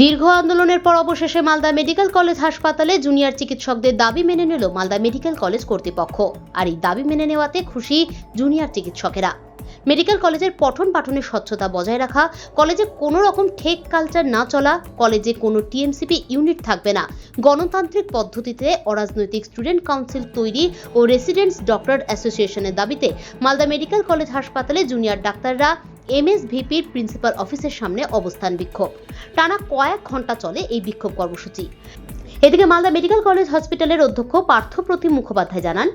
দীর্ঘ আন্দোলনের পর অবশেষে মালদা মেডিকেল কলেজ হাসপাতালে জুনিয়র চিকিৎসকদের দাবি মেনে নিল মালদা মেডিকেল কলেজ কর্তৃপক্ষ। আর এই দাবি মেনে নেওয়াতে খুশি জুনিয়র চিকিৎসকেরা। মেডিকেল কলেজের পঠন পাঠনের স্বচ্ছতা বজায় রাখা, কলেজে কোনো রকম ঠেক কালচার না চলা, কলেজে কোনো টিএমসিপি ইউনিট থাকবে না। গণতান্ত্রিক পদ্ধতিতে অরাজনৈতিক স্টুডেন্ট কাউন্সিল তৈরি ও রেসিডেন্টস ডক্টর অ্যাসোসিয়েশনের দাবিতে মালদা মেডিকেল কলেজ হাসপাতালে জুনিয়র ডাক্তাররা এমএসভিপির প্রিন্সিপাল অফিসের সামনে অবস্থান বিক্ষোভ। টানা কয়েক ঘণ্টা চলে এই বিক্ষোভ কর্মসূচি। এদিকে মালদা মেডিকেল কলেজ হসপিটালের অধ্যক্ষ পার্থপ্রতিম মুখোপাধ্যায় জানান,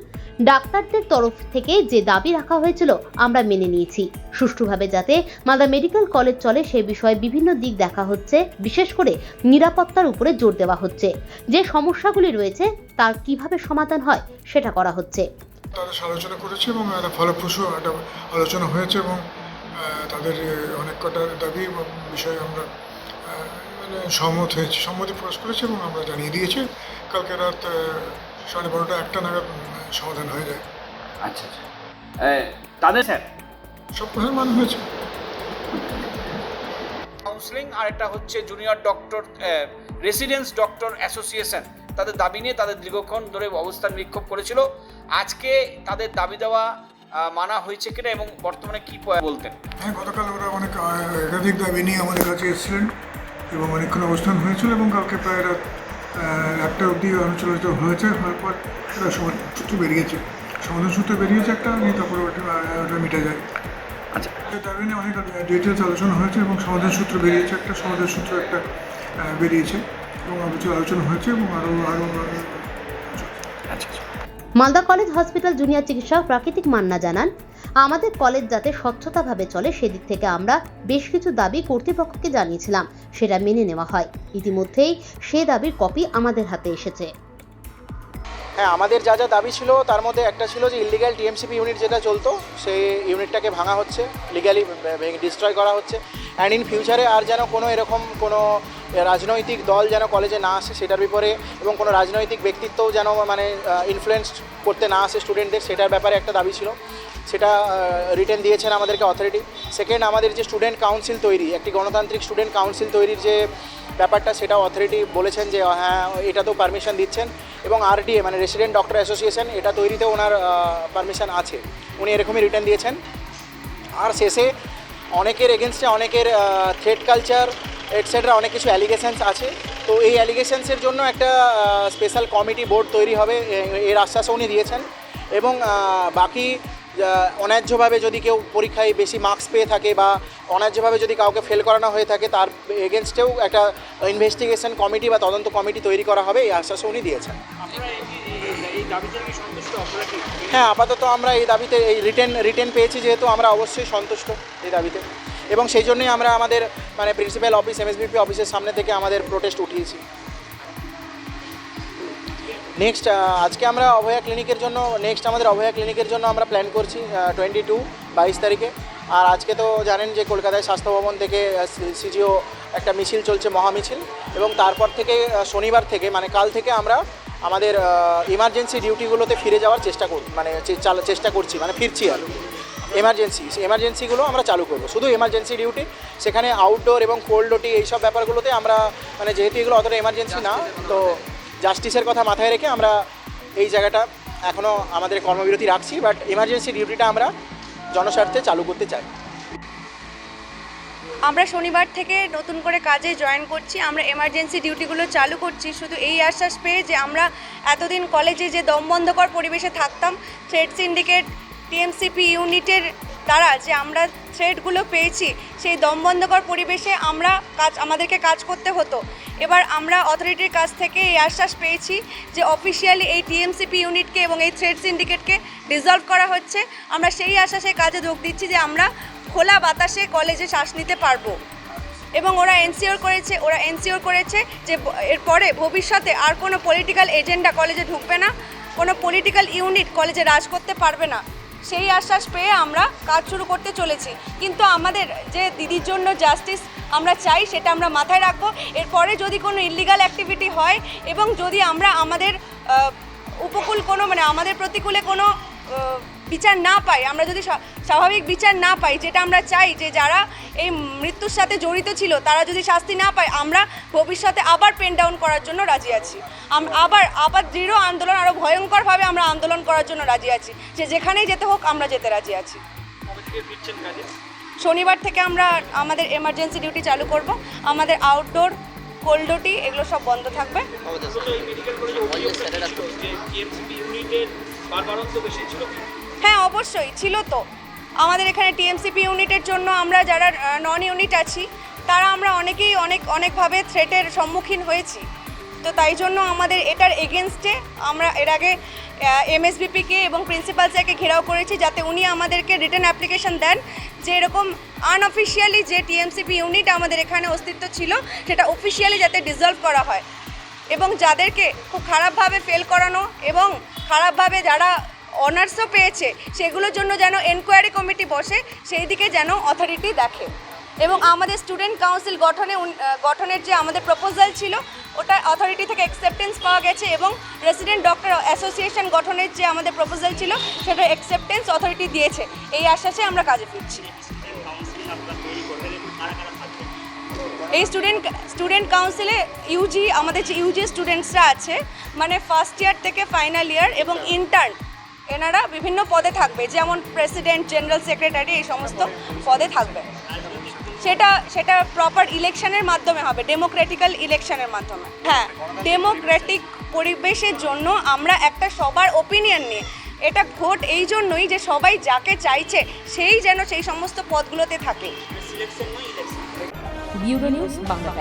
ডাক্তারদের তরফ থেকে যে দাবি রাখা হয়েছিল আমরা মেনে নিয়েছি। সুষ্ঠুভাবে যাতে মালদা মেডিকেল কলেজ চলে সে বিষয়ে বিভিন্ন দিক দেখা হচ্ছে, বিশেষ করে নিরাপত্তার উপরে জোর দেওয়া হচ্ছে। যে সমস্যাগুলি রয়েছে, তার কীভাবে সমাধান হয় সেটা করা হচ্ছে। আলোচনা করেছে এবং ফলপ্রসূ আলোচনা হয়েছে এবং তাদের অনেক কটা দাবি বিষয়ে আমরা সহমত হয়েছে সম্মতি প্রকাশ করেছে এবং আমরা জানিয়ে দিয়েছি। কালকে রাত সাড়ে বারোটা একটা নাগাদ সমাধান হয়ে যায়। আচ্ছা আচ্ছা। এ, তাদের স্যার? সব কথার মান হয়েছে। কাউন্সিলিং আর একটা হচ্ছে junior doctor residence doctor association তাদের দাবি নিয়ে তাদের দীর্ঘক্ষণ ধরে অবস্থান বিক্ষোভ করেছিল। আজকে তাদের দাবি দেওয়া মানা হয়েছে কিনা এবং বর্তমানে কি বলতেন? হ্যাঁ গতকাল ওরা অনেক একাধিক দাবি নিয়ে আমাদের কাছে এসেছিলেন। এবং অনেকক্ষণ অবস্থান হয়েছিল এবং কালকে প্রায় রাত একটা অবধি আলোচনা হয়েছে হওয়ার পর ওরা সমাধান সূত্র বেরিয়েছে সমাধান সূত্র বেরিয়েছে একটা নিয়ে তারপরে ওটা মিটে যায়। আচ্ছা। এই দাবি নিয়ে অনেক ডিটেলস আলোচনা হয়েছে এবং সমাধান সূত্র বেরিয়েছে একটা সমাধান সূত্র একটা বেরিয়েছে এবং কিছু আলোচনা হয়েছে এবং আরও আরও আচ্ছা আচ্ছা। মালদা কলেজ হসপিটাল জুনিয়র চিকিৎসক প্রাকৃতিক মান্না জানান আমাদের কলেজ যাতে স্বচ্ছতাভাবে চলে, সেদিক থেকে আমরা বেশ কিছু দাবি কর্তৃপক্ষকে জানিয়েছিলাম। সেটা মেনে নেওয়া হয়। ইতিমধ্যেই সে দাবির কপি আমাদের হাতে এসেছে। হ্যাঁ আমাদের যা যা দাবি ছিল, তার মধ্যে একটা ছিল যে ইলিগ্যাল টিএমসিপি ইউনিট যেটা চলতো, সেই ইউনিটটাকে ভাঙা হচ্ছে লিগালি ডিস্ট্রয় করা হচ্ছে। অ্যান্ড ইন ফিউচারে আর যেন কোনো এরকম কোনো রাজনৈতিক দল যেন কলেজে না আসে, সেটার বিপরে এবং কোনো রাজনৈতিক ব্যক্তিত্বও যেন মানে ইনফ্লুয়েন্স করতে না আসে স্টুডেন্টদের সেটার ব্যাপারে একটা দাবি ছিল। সেটা রিটার্ন দিয়েছেন আমাদেরকে অথরিটি সেকেন্ড আমাদের যে স্টুডেন্ট কাউন্সিল তৈরি, একটি গণতান্ত্রিক স্টুডেন্ট কাউন্সিল তৈরির যে ব্যাপারটা সেটা অথরিটি বলেছেন যে হ্যাঁ এটাতেও পারমিশন দিচ্ছেন। এবং আরডিএ মানে রেসিডেন্ট ডক্টর অ্যাসোসিয়েশন এটা তৈরিতে ওনার পারমিশন আছে। উনি এরকমই রিটার্ন দিয়েছেন। আর শেষে, অনেকের এগেনস্টে অনেকের থ্রেড কালচার এটসেট্রা অনেক কিছু অ্যালিগেশনস আছে। তো এই অ্যালিগেশনসের জন্য একটা স্পেশাল কমিটি বোর্ড তৈরি হবে এর আশ্বাসও উনি দিয়েছেন। এবং বাকি অন্যায্যভাবে যদি কেউ পরীক্ষায় বেশি মার্কস পেয়ে থাকে বা অন্যায্যভাবে যদি কাউকে ফেল করানো হয়ে থাকে তার এগেনস্টেও একটা ইনভেস্টিগেশন কমিটি বা তদন্ত কমিটি তৈরি করা হবে এই আশ্বাসও উনি দিয়েছেন। হ্যাঁ আপাতত আমরা এই দাবিতে এই রিটেন রিটেন পেয়েছি যেহেতু আমরা অবশ্যই সন্তুষ্ট এই দাবিতে। এবং সেই জন্যই আমরা আমাদের মানে প্রিন্সিপাল অফিস এমএসবিপি অফিসের সামনে থেকে আমাদের প্রোটেস্ট উঠিয়েছি। নেক্সট আজকে আমরা অভয়া ক্লিনিকের জন্য নেক্সট আমাদের অভয়া ক্লিনিকের জন্য আমরা প্ল্যান করছি টোয়েন্টি টু বাইশ তারিখে। আর আজকে তো জানেন যে কলকাতায় স্বাস্থ্য ভবন থেকে সিজিও একটা মিছিল চলছে, মহামিছিল। এবং তারপর থেকে শনিবার থেকে মানে কাল থেকে আমরা আমাদের ইমার্জেন্সি ডিউটিগুলোতে ফিরে যাওয়ার চেষ্টা কর মানে চেষ্টা করছি মানে ফিরছি আর এমার্জেন্সি এমার্জেন্সিগুলো আমরা চালু করব, শুধু এমার্জেন্সি ডিউটি সেখানে আউটডোর এবং কোল্ড ডিউটি এইসব ব্যাপারগুলোতে আমরা মানে যেহেতু এগুলো অতটা এমার্জেন্সি না, তো জাস্টিসের কথা মাথায় রেখে আমরা এই জায়গাটা এখনও আমাদের কর্মবিরতি রাখছি বাট এমার্জেন্সি ডিউটিটা আমরা জনস্বার্থে চালু করতে চাই। আমরা শনিবার থেকে নতুন করে কাজে জয়েন করছি, আমরা এমার্জেন্সি ডিউটিগুলো চালু করছি, শুধু এই আশ্বাস পেয়ে যে আমরা এতদিন কলেজে যে দমবন্ধকর পরিবেশে থাকতাম থ্রেড সিন্ডিকেট টিএমসিপি ইউনিটের দ্বারা যে আমরা থ্রেডগুলো পেয়েছি, সেই দমবন্ধকর পরিবেশে আমরা কাজ, আমাদেরকে কাজ করতে হতো। এবার আমরা অথরিটির কাছ থেকে এই আশ্বাস পেয়েছি যে অফিসিয়ালি এই টিএমসিপি ইউনিটকে এবং এই থ্রেড সিন্ডিকেটকে ডিসলভ করা হচ্ছে। আমরা সেই আশ্বাসে কাজে যোগ দিচ্ছি যে আমরা খোলা বাতাসে কলেজে শ্বাস নিতে পারব। এবং ওরা এনসিওর করেছে, ওরা এনসিওর করেছে যে এরপরে ভবিষ্যতে আর কোনো পলিটিক্যাল এজেন্ডা কলেজে ঢুকবে না, কোনো পলিটিক্যাল ইউনিট কলেজে রাজ করতে পারবে না। সেই আশ্বাস পেয়ে আমরা কাজ শুরু করতে চলেছি। কিন্তু আমাদের যে দিদির জন্য জাস্টিস আমরা চাই, সেটা আমরা মাথায় রাখব। এরপরে যদি কোনো ইলিগাল অ্যাক্টিভিটি হয় এবং যদি আমরা আমাদের উপকূল কোনো মানে আমাদের প্রতিকূলে কোনো বিচার না পাই আমরা যদি স্বা- স্বাভাবিক বিচার না পাই, যেটা আমরা চাই যে যারা এই মৃত্যুর সাথে জড়িত ছিল, তারা যদি শাস্তি না পায়, আমরা ভবিষ্যতে আবার পেন ডাউন করার জন্য রাজি আছি। আবার আবার দৃঢ় আন্দোলন আরও ভয়ঙ্করভাবে আমরা আন্দোলন করার জন্য রাজি আছি। যে যেখানেই যেতে হোক, আমরা যেতে রাজি আছি। শনিবার থেকে আমরা আমাদের এমার্জেন্সি ডিউটি চালু করব। আমাদের আউটডোর কোল্ডোটি এগুলো সব বন্ধ থাকবে। হ্যাঁ অবশ্যই ছিল তো। আমাদের এখানে টিএমসিপি ইউনিটের জন্য আমরা যারা নন ইউনিট আছি তারা আমরা অনেকেই অনেক অনেকভাবে থ্রেটের সম্মুখীন হয়েছি। তো তাই জন্য আমাদের এটার এগেনস্টে আমরা এর আগে এমএসবিপিকে এবং প্রিন্সিপাল স্যারকে ঘেরাও করেছি যাতে উনি আমাদেরকে রিটার্ন অ্যাপ্লিকেশন দেন। যে এরকম আনঅফিসিয়ালি যে টিএমসিপি ইউনিট আমাদের এখানে অস্তিত্ব ছিল, সেটা অফিসিয়ালি যাতে ডিসলভ করা হয়। এবং যাদেরকে খুব খারাপভাবে ফেল করানো এবং খারাপভাবে যারা অনার্সও পেয়েছে, সেগুলোর জন্য যেন এনকোয়ারি কমিটি বসে, সেই দিকে যেন অথরিটি দেখে। এবং আমাদের স্টুডেন্ট কাউন্সিল গঠনে গঠনের যে আমাদের প্রপোজাল ছিল, ওটা অথরিটি থেকে অ্যাকসেপ্টেন্স পাওয়া গেছে এবং রেসিডেন্ট ডক্টর অ্যাসোসিয়েশন গঠনের যে আমাদের প্রপোজাল ছিল সেটা অ্যাকসেপ্টেন্স অথরিটি দিয়েছে। এই আশ্বাসে আমরা কাজে ফিরছি। এই স্টুডেন্ট স্টুডেন্ট কাউন্সিলে ইউজি আমাদের যে ইউজি স্টুডেন্টসরা আছে মানে ফার্স্ট ইয়ার থেকে ফাইনাল ইয়ার এবং ইন্টার্ন এনারা বিভিন্ন পদে থাকবে। যেমন প্রেসিডেন্ট জেনারেল সেক্রেটারি এই সমস্ত পদে থাকবে। সেটা সেটা প্রপার ইলেকশনের মাধ্যমে হবে ডেমোক্রেটিক্যাল ইলেকশনের মাধ্যমে। হ্যাঁ ডেমোক্রেটিক পরিবেশের জন্য আমরা একটা সবার ওপিনিয়ন নিয়ে, এটা ভোট এই জন্যই যে সবাই যাকে চাইছে, সেই যেন সেই সমস্ত পদগুলোতে থাকে। নিউজ বাংলা